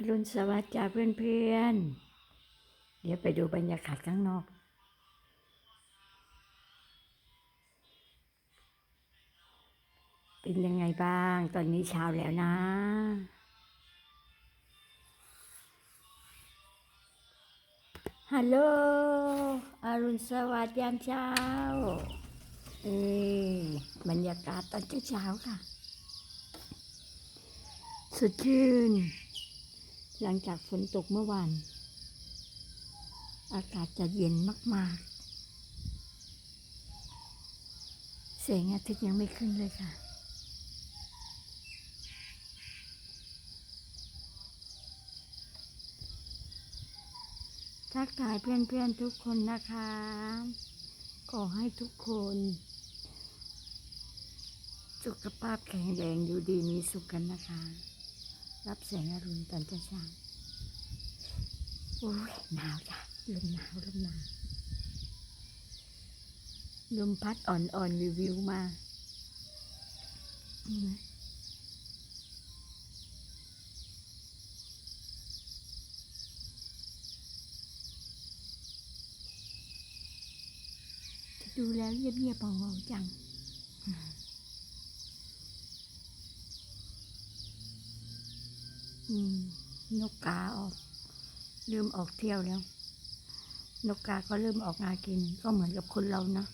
อรุณสวัสดิ์จ้าเพื่อนๆ เดี๋ยวไปดูบรรยากาศข้างนอก เป็นยังไงบ้าง ตอนนี้เช้าแล้วนะ ฮัลโหล อรุณสวัสดิ์ยามเช้า เอ้ยบรรยากาศตอนเช้าค่ะ สดชื่น หลังจากฝนตกเมื่อวาน อากาศจะเย็นมากๆแสงอาทิตย์ยังไม่ขึ้นเลยค่ะ ทักทายเพื่อนๆทุกคนนะคะ ขอให้ทุกคน สุขภาพแข็งแรงอยู่ดีมีสุขกันนะคะ รับแสงอรุณตอนเช้าโอ้ยหนาวจ้ะลมหนาวลมหนาวลมพัดอ่อนๆวิววิวมานี่นะดูแล้วเงียบๆเบาๆจัง อืม นกกาออกเริ่มออกเที่ยวแล้ว นกกาก็เริ่มออกงากิน ก็เหมือนกับคนเราเนาะ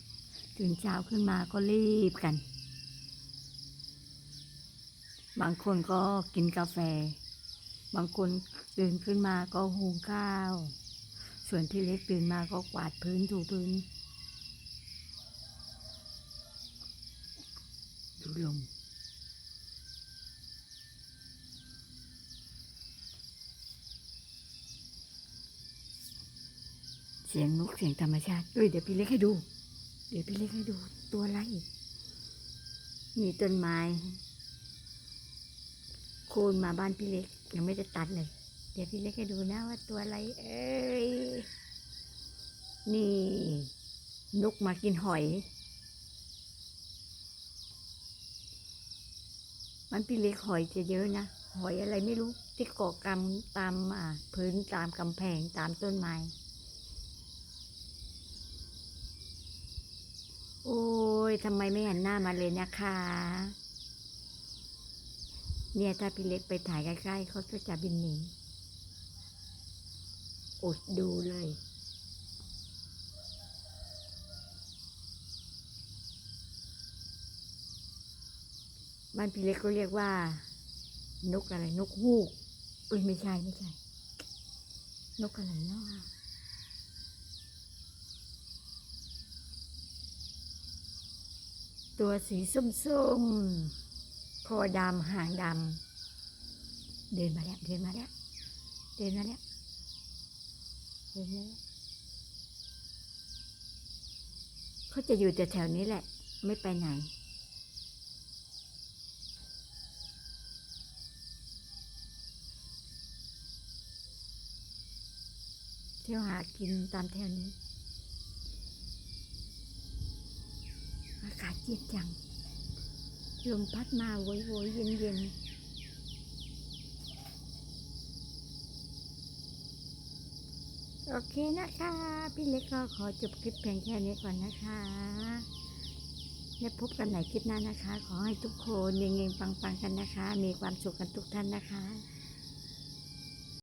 ตื่นเช้าขึ้นมาก็รีบกัน บางคนก็กินกาแฟ บางคนตื่นขึ้นมาก็หุงข้าว ส่วนที่เล็กตื่นมาก็กวาดพื้นถูพื้นดูลม สียงนกเสียงธรรมชาติเอ้ยเดี๋ยวพี่เล็กให้ดู เดี๋ยวพี่เล็กให้ดูตัวอะไรมีต้นไม้ โคนมาบ้านพี่เล็ก ยังไม่ได้ตัดเลย เดี๋ยวพี่เล็กให้ดูนะว่าตัวอะไร เอ้ยนี่นกมากินหอย มันพี่เล็กหอยจะเยอะนะหอยอะไรไม่รู้ที่เกาะกำตามอ่าพื้นตามกำแพงตามต้นไม้ โอ้ยทำไมไม่หันหน้ามาเลยนะคะ เนี่ยถ้าพี่เล็กไปถ่ายใกล้ๆเขาก็จะบินหนีอดดูเลยบ้านพี่เล็กก็เรียกว่า นกอะไร นกฮูกเอ้ยไม่ใช่ไม่ใช่ นกอะไรเนาะ ตัวสีส้มๆคอดำหางดำเดินมาแล้ว เดินมาแล้ว เดินมาแล้ว เดินมาแล้วเขาจะอยู่แต่แถวนี้แหละ ไม่ไปไหนเที่ยวหากินตามแถวนี้าศเย็นจัง ลมพัดมาโวยโวยเย็นเย็นๆโอเคนะคะ พี่เล็กก็ขอจบคลิปเพียงแค่นี้ก่อนนะคะแล้วพบกันใหม่คลิปหน้านะคะ ขอให้ทุกคนเงงๆปังๆกันนะคะ มีความสุขกันทุกท่านนะคะ